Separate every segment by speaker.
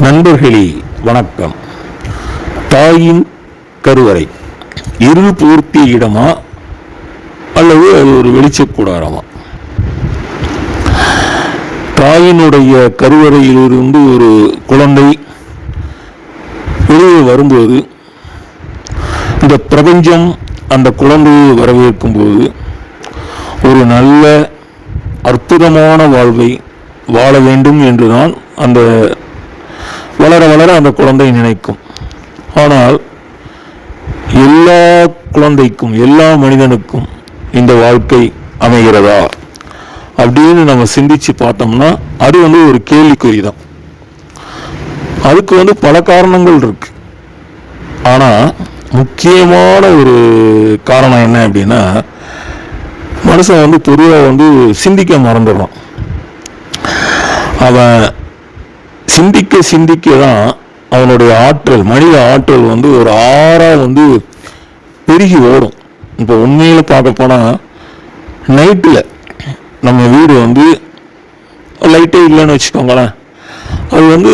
Speaker 1: நண்பர்களே வணக்கம். தாயின் கருவறை. இருள் பூர்த்திய இடமா அல்லது அது ஒரு வெளிச்சக்கூடாரமா தாயினுடைய கருவறையிலிருந்து ஒரு குழந்தை வெளியே வரும்போது இந்த பிரபஞ்சம் அந்த குழந்தையை வரவேற்கும் போது ஒரு நல்ல அற்புதமான வாழ்வை வாழ வேண்டும் என்றுதான் அந்த வளர வளர அந்த குழந்தை நினைக்கும். ஆனால் எல்லா குழந்தைக்கும் எல்லா மனிதனுக்கும் இந்த வாழ்க்கை அமைகிறதா? அப்படின்னு நம்ம சிந்திச்சு பார்த்தோம்னா அது வந்து ஒரு கேள்விக்குறி தான் அதுக்கு வந்து பல காரணங்கள் இருக்கு. ஆனால் முக்கியமான ஒரு காரணம் என்ன அப்படின்னா மனுஷன் வந்து பொதுவாக வந்து சிந்திக்க மறந்துடுறான். அவன் சிந்திக்க சிந்திக்க தான் அவனுடைய ஆற்றல் மனித ஆற்றல் வந்து ஒரு ஆறாக வந்து பெருகி ஓடும். இப்போ உண்மையில் பார்க்க போனால் நைட்டில் நம்ம வீடு வந்து லைட்டே இல்லைன்னு வச்சுக்கோங்களேன். அது வந்து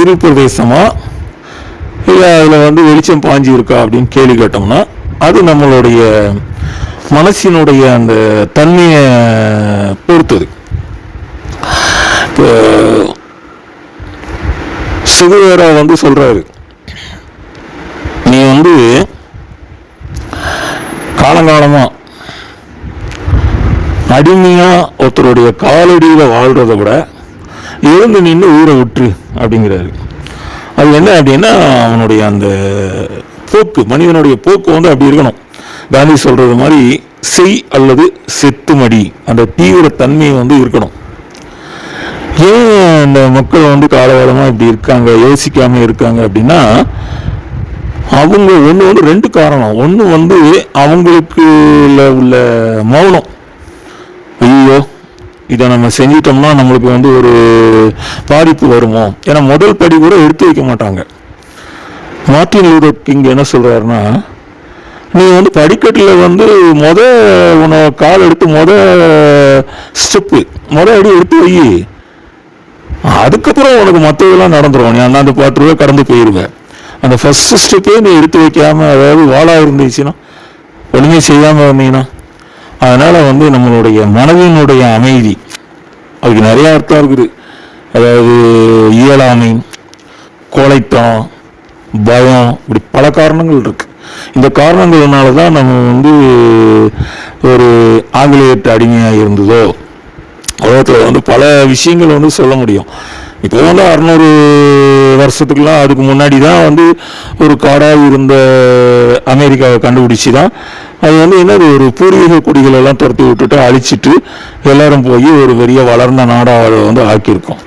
Speaker 1: இரு பிரதேசமாக இல்லை அதில் வந்து வெளிச்சம் பாஞ்சு இருக்கா அப்படின்னு கேள்வி கேட்டோம்னா அது நம்மளுடைய மனசினுடைய அந்த தன்மையை பொறுத்தது இப்போ சுகுவேரா வந்து சொல்றாரு. நீ வந்து காலங்காலமா அடிமையா ஒருத்தருடைய காலடியில வாழ்றத விட எழுந்து நின்று ஊரை விட்டுரு அப்படிங்கிறாரு. அது என்ன அப்படின்னா அவனுடைய அந்த போக்கு மனிதனுடைய போக்கு வந்து அப்படி இருக்கணும். காந்தி சொல்றது மாதிரி செய் அல்லது செத்துமடி அந்த தீவிர தன்மை வந்து இருக்கணும். ஏன் இந்த மக்கள் வந்து காலகாலமாக இப்படி இருக்காங்க யோசிக்காமல் இருக்காங்க அப்படின்னா அவங்க ஒன்று வந்து ரெண்டு காரணம். ஒன்று வந்து அவங்களுக்கு உள்ள மௌனம். ஐயோ இதை நம்ம செஞ்சிட்டோம்னா நம்மளுக்கு வந்து ஒரு பாதிப்பு வருமோ? ஏன்னா முதல் படி கூட எடுத்து வைக்க மாட்டாங்க. மார்ட்டின் லூதர் கிங் என்ன சொல்கிறாருன்னா நீ வந்து படிக்கட்டில் வந்து முத உன கால் எடுத்து மொதல் ஸ்டெப்பு முத அடி எடுத்து வை. அதுக்கப்புறம் உனக்கு மற்றதெல்லாம் நடந்துடும் நீ அண்ணாந்து பாட்டுருவே கடந்து போயிடுவேன் அந்த ஃபர்ஸ்ட் ஸ்டெப்பே நீ எடுத்து வைக்காம அதாவது வாழா இருந்துச்சுன்னா ஒழுங்கே செய்யாமல் இருந்தீங்கன்னா அதனால் வந்து நம்மளுடைய மனதினுடைய அமைதி. அதுக்கு நிறைய அர்த்தம் இருக்குது. அதாவது இயலாமை கோழைத்தம் பயம் இப்படி பல காரணங்கள் இருக்கு. இந்த காரணங்கள்னால தான் நம்ம வந்து ஒரு ஆங்கிலேயர்கிட்ட அடிமையாக இருந்ததோ உலகத்தில் வந்து பல விஷயங்கள் வந்து சொல்ல முடியும். இப்போ வந்து அறநூறு வருஷத்துக்குலாம் அதுக்கு முன்னாடி தான் வந்து ஒரு காடாக இருந்த அமெரிக்காவை கண்டுபிடிச்சி தான் அது வந்து என்னது ஒரு பூர்வீக குடிகளெல்லாம் துரத்தி விட்டுட்டு அழிச்சிட்டு எல்லாரும் போய் ஒரு பெரிய வளர்ந்த நாடாக வந்து ஆக்கியிருக்கோம்.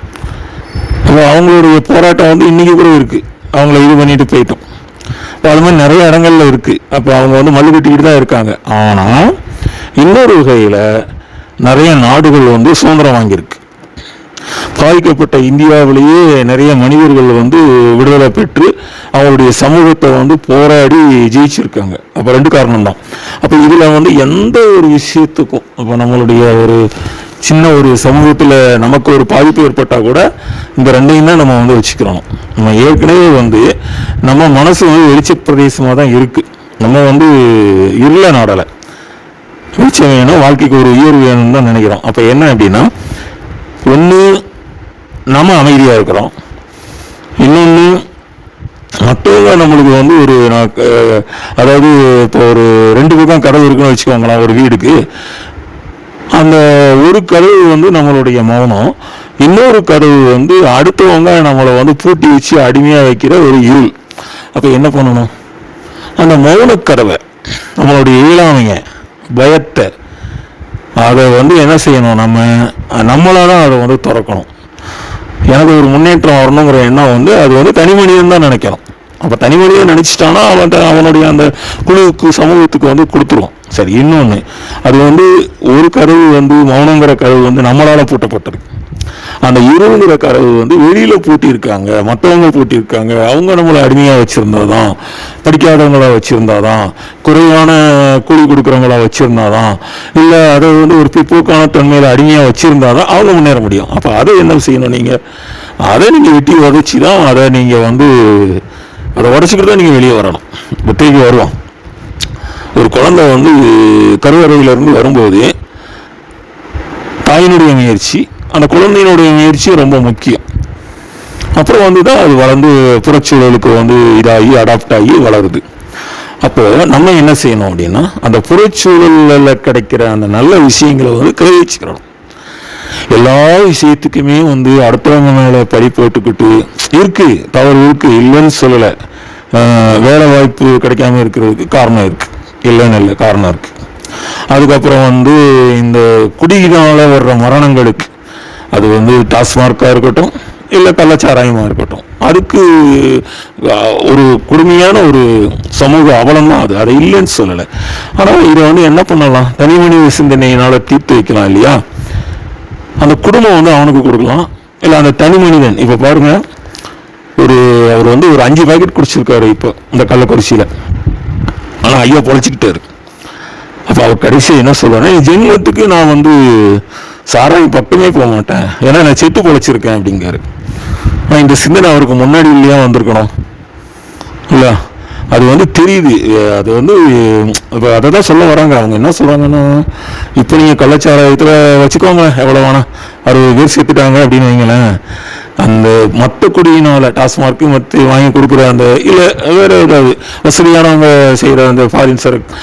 Speaker 1: அப்போ அவங்களுடைய போராட்டம் வந்து இன்றைக்கி கூட இருக்குது அவங்கள இது பண்ணிட்டு போயிட்டோம். இப்போ அது மாதிரி நிறைய இடங்கள்ல இருக்குது அப்போ அவங்க வந்து மல்லு கட்டிக்கிட்டு தான் இருக்காங்க. ஆனால் இன்னொரு வகையில் நிறைய நாடுகள் வந்து சுதந்திரம் வாங்கியிருக்கு. பாதிக்கப்பட்ட இந்தியாவிலேயே நிறைய மனிதர்கள் வந்து விடுதலை பெற்று அவருடைய சமூகத்தை வந்து போராடி ஜெயிச்சிருக்காங்க. அப்போ ரெண்டு காரணம் தான் அப்போ இதில் வந்து எந்த ஒரு விஷயத்துக்கும் இப்போ நம்மளுடைய ஒரு சின்ன ஒரு சமூகத்தில் நமக்கு ஒரு பாதிப்பு ஏற்பட்டால் கூட இந்த ரெண்டையும் தான் நம்ம வந்து வச்சுக்கிறோம் நம்ம ஏற்கனவே வந்து நம்ம மனசு வந்து வெளிச்ச பிரதேசமாக தான் இருக்குது நம்ம வந்து இருள நாடலை. வெளிச்சம் வேணும் வாழ்க்கைக்கு ஒரு உயர்வு வேணும்னு தான் நினைக்கிறோம். அப்போ என்ன அப்படின்னா ஒன்று நம்ம அமைதியாக இருக்கிறோம். இன்னொன்று மற்றவங்க நம்மளுக்கு வந்து ஒரு அதாவது இப்போ ஒரு ரெண்டு பக்கம் கதவு இருக்குன்னு வச்சுக்கோங்களேன் ஒரு வீடுக்கு. அந்த ஒரு கதவு வந்து நம்மளுடைய மௌனம். இன்னொரு கதவு வந்து அடுத்தவங்க நம்மளை வந்து பூட்டி வச்சு அடிமையாக வைக்கிற ஒரு இருள். அப்போ என்ன பண்ணணும்? அந்த மௌன கதவை நம்மளுடைய இயலாமைய பயத்தை. அதை வந்து என்ன செய்யணும்? நம்ம நம்மளால் தான் அதை வந்து திறக்கணும். எனக்கு ஒரு முன்னேற்றம் வரணுங்கிற எண்ணம் வந்து அது வந்து தனி மனிதன் தான் நினைக்கிறோம் அப்போ தனி மனிதன் நினச்சிட்டானா அவன் அவனுடைய அந்த குழுவுக்கு சமூகத்துக்கு வந்து கொடுத்துருவான். சரி இன்னொன்று அது வந்து ஒரு கதவு வந்து மௌனங்கிற கதவு வந்து நம்மளால் பூட்டப்பட்டிருக்கு. அந்த இருளுங்கிற கதவு வந்து வெளியில பூட்டியிருக்காங்க மற்றவங்க பூட்டியிருக்காங்க. அவங்க நம்மளை அடிமையா வச்சிருந்தாதான் படிக்காதவங்களா வச்சிருந்தாதான் குறைவான கூலி கொடுக்குறவங்களா வச்சிருந்தாதான் இல்லை அதை வந்து ஒரு பிற்போக்கான தன்மையில் அடிமையா வச்சிருந்தாதான் அவங்க முன்னேற முடியும். அப்போ அதை என்ன செய்யணும் நீங்க? அதை நீங்கள் வெட்டி உதச்சி தான் அதை நீங்கள் வந்து அதை உடச்சிக்கிட்டு தான் நீங்கள் வெளியே வரணும். வெற்றிக்கு வருவோம். ஒரு குழந்தை வந்து கருவறையிலிருந்து வரும்போது தாயினுடைய முயற்சி அந்த குழந்தையினுடைய முயற்சி ரொம்ப முக்கியம். அப்புறம் வந்து தான் அது வளர்ந்து புறச்சூழலுக்கு வந்து இதாகி அடாப்ட் ஆகி வளருது. அப்போ நம்ம என்ன செய்யணும் அப்படின்னா அந்த புறச்சூழலில் கிடைக்கிற அந்த நல்ல விஷயங்களை வந்து கிரகிச்சுக்கிறோம் எல்லா விஷயத்துக்குமே வந்து அடுத்தவங்க மேலே படி போட்டுக்கிட்டு இருக்கு தவறு இருக்கு இல்லைன்னு சொல்லலை. வேலை வாய்ப்பு கிடைக்காம இருக்கிறதுக்கு காரணம் இருக்கு. இல்லைன்னு இல்லை காரணம் இருக்கு. அதுக்கப்புறம் வந்து இந்த குடியினால வர்ற மரணங்களுக்கு அது வந்து டாஸ்மார்க்காக இருக்கட்டும் இல்லை கள்ளச்சாராயமாக இருக்கட்டும். அதுக்கு ஒரு கொடுமையான ஒரு சமூக அவலம் தான் அது. அதை இல்லைன்னு சொல்லலை. ஆனால் இதை வந்து என்ன பண்ணலாம்? தனி மனித சிந்தனையினால் தீர்த்து வைக்கலாம் இல்லையா? அந்த குடும்பம் வந்து அவனுக்கு கொடுக்கலாம். இல்லை அந்த தனி மனிதன் இப்போ பாருங்க ஒரு அவர் வந்து ஒரு அஞ்சு பேக்கெட் குடிச்சிருக்காரு இப்போ இந்த கள்ளக்குறிச்சியில். ஆனால் ஐயா பொழைச்சிக்கிட்டாரு. அப்போ அவர் கடைசி என்ன சொல்றாரு "என் ஜென்மத்துக்கு நான் வந்து சாராயம் பக்கமே போக மாட்டேன் ஏன்னா நான் செத்து பொழைச்சிருக்கேன் அப்படிங்காரு ஆனால் இந்த சிந்தனை அவருக்கு முன்னாடி இல்லையா வந்திருக்கணும். இல்லை அது வந்து தெரியுது. அது வந்து இப்போ அதை தான் சொல்ல வராங்க. அவங்க என்ன சொல்கிறாங்கன்னா இப்போ நீங்கள் கள்ளச்சாராயத்தில் வச்சுக்கோங்க எவ்வளோ வேணாம் அறுபது பேர் செத்துட்டாங்க அப்படின்னு வைங்களேன். அந்த மற்ற குடியினால் டாஸ்மார்க்கு மற்ற வாங்கி கொடுக்குற அந்த இல்லை வேறு ஏதாவது வசதியானவங்க செய்கிற அந்த ஃபாரின் சரக்கு.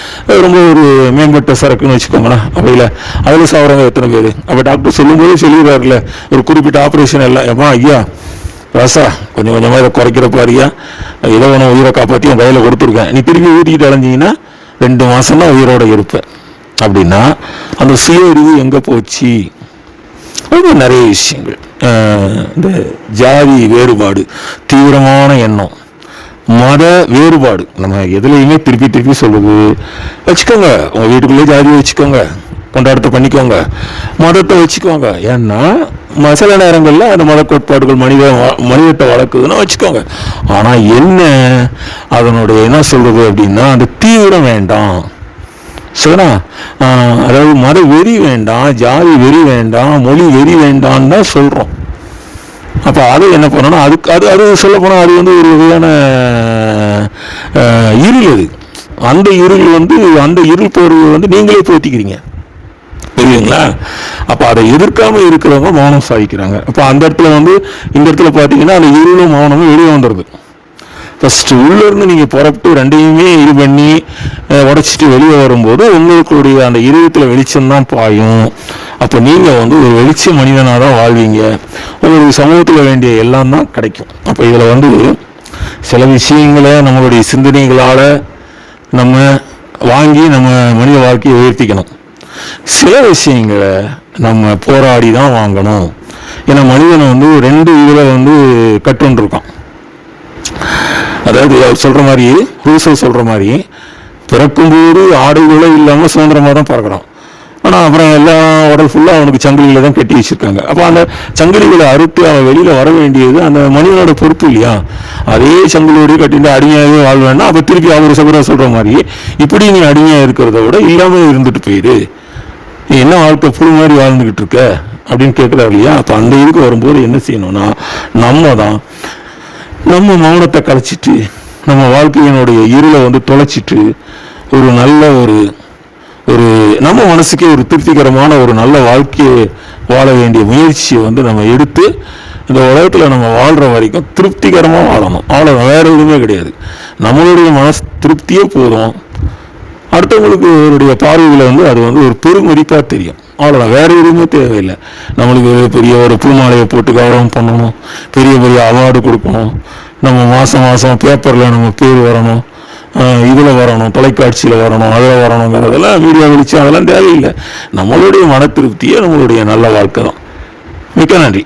Speaker 1: ரொம்ப ஒரு மேம்பட்ட சரக்குன்னு வச்சுக்கோங்களேன். அப்படி இல்லை அதில் சாப்பிட்றவங்க எத்தனை பேர்? அப்போ டாக்டர் சொல்லும்போது சொல்லிடுறாருல ஒரு குறிப்பிட்ட ஆப்ரேஷன் எல்லாம் ஏமா ஐயா ராசா கொஞ்சம் கொஞ்சமாக இதை குறைக்கிற அறியா ஏதோ ஒன்று உயிரை காப்பாற்றி என் கையில் கொடுத்துருக்கேன். நீ திரும்பி ஊற்றிக்கிட்டு அலைஞ்சிங்கன்னா ரெண்டு மாதம் உயிரோடு உயிரோட இருப்பேன் அப்படின்னா அந்த சுய அறிவு எங்கே போச்சு? அது நிறைய விஷயங்கள். இந்த ஜாதி வேறுபாடு தீவிரமான எண்ணம் மத வேறுபாடு நம்ம எதுலையுமே திருப்பி திருப்பி சொல்லுது வச்சுக்கோங்க உங்கள் வீட்டுக்குள்ளே ஜாதி வச்சுக்கோங்க கொண்டாடத்தை பண்ணிக்கோங்க மதத்தை வச்சுக்கோங்க. ஏன்னா ம- சில நேரங்களில் அந்த மத கோட்பாடுகள் மனித மனிதத்தை வளர்க்குதுன்னா வச்சுக்கோங்க. ஆனால் என்ன? அதனுடைய என்ன சொல்கிறது அப்படின்னா அந்த தீவிரம் வேண்டாம். சரிங்களா அதாவது மத வெறி வேண்டாம் ஜாதி வெறி வேண்டாம் மொழி வெறி வேண்டாம்னு தான் சொல்கிறோம் அப்போ அது என்ன பண்ணணும்? அதுக்கு அது அது சொல்ல போனால் அது வந்து ஒரு வகையான இருள் அது. அந்த இருள் வந்து அந்த இருள் போர்வை வந்து நீங்களே போத்திக்கிறீங்க. புரியுதுங்களா? அப்போ அதை எதிர்க்காம இருக்கிறவங்க மௌனம் சாதிக்கிறாங்க. அப்போ அந்த இடத்துல வந்து இந்த இடத்துல பார்த்தீங்கன்னா அந்த இருளும் மௌனமும் வெளியே வந்துடுது ஃபஸ்ட்டு உள்ளேருந்து நீங்கள் புறப்பட்டு ரெண்டையுமே இது பண்ணி உடச்சிட்டு வெளியே வரும்போது உங்களுக்குடைய அந்த இதயத்தில் வெளிச்சம்தான் பாயும். அப்போ நீங்கள் வந்து ஒரு வெளிச்ச மனிதனாக தான் வாழ்வீங்க. உங்களுக்கு சமூகத்தில் வேண்டிய எல்லாம் தான் கிடைக்கும். அப்போ இதில் வந்து சில விஷயங்களை நம்மளுடைய சிந்தனைகளால் நம்ம வாங்கி நம்ம மனித வாழ்க்கையை உயர்த்திக்கணும். சில விஷயங்களை நம்ம போராடி தான் வாங்கணும். ஏன்னா மனிதனை வந்து ரெண்டு இதில் வந்து கட்டுன்ருக்கான் அதாவது அவர் சொல்ற மாதிரி ரூசோ சொல்ற மாதிரி பிறக்கும்போது ஆடுகளோ இல்லாமல் சுதந்திரமாக தான் பிறக்கிறான் ஆனால் அப்புறம் எல்லாம் உடல் ஃபுல்லாக அவனுக்கு சங்கிலிகளை தான் கட்டி வச்சுருக்காங்க. அப்போ அந்த சங்கிலிகளை அறுத்து அவன் வெளியில் வர வேண்டியது அந்த மனிதனோட பொறுப்பு இல்லையா? அதே சங்கிலோடு கட்டிட்டு அடிமையாகவே வாழ்வேன்னா அப்போ திருப்பி அவர் சொல்கிற சொல்கிற மாதிரி இப்படி நீ அடிமையாக இருக்கிறத விட இல்லாமல் இருந்துட்டு போயிடு நீ என்ன வாழ்க்கை புழு மாதிரி வாழ்ந்துக்கிட்டு இருக்க? அப்படின்னு கேட்குறாரு இல்லையா? அப்போ அந்த இதுக்கு வரும்போது என்ன செய்யணும்னா நம்ம தான் நம்ம மௌனத்தை கலைச்சிட்டு நம்ம வாழ்க்கையினுடைய இருளை வந்து தொலைச்சிட்டு ஒரு நல்ல ஒரு ஒரு நம்ம மனசுக்கே ஒரு திருப்திகரமான ஒரு நல்ல வாழ்க்கையை வாழ வேண்டிய முயற்சியை வந்து நம்ம எடுத்து இந்த உலகத்தில் நம்ம வாழ்கிற வரைக்கும் திருப்திகரமாக வாழணும். வாழ வேறு எதுவுமே கிடையாது. நம்மளுடைய மனசு திருப்தியே போதும். அடுத்தவங்களுக்கு அவருடைய பார்வையில் வந்து அது வந்து ஒரு பெருமதிப்பாக தெரியும். அவ்வளோதான் வேறு எதுவுமே தேவையில்லை. நம்மளுக்கு பெரிய ஒரு பூமாலையை போட்டு கௌரவம் பண்ணணும். பெரிய பெரிய அவார்டு கொடுக்கணும். நம்ம மாதம் மாதம் பேப்பரில் நம்ம பேர் வரணும். இதில் வரணும் தொலைக்காட்சியில் வரணும் அதில் வரணுங்கிறதெல்லாம் மீடியா வெளிச்சம் அதெல்லாம் தேவையில்லை. நம்மளுடைய மன திருப்தியே நம்மளுடைய நல்ல வாழ்க்கை தான். மிக்க நன்றி.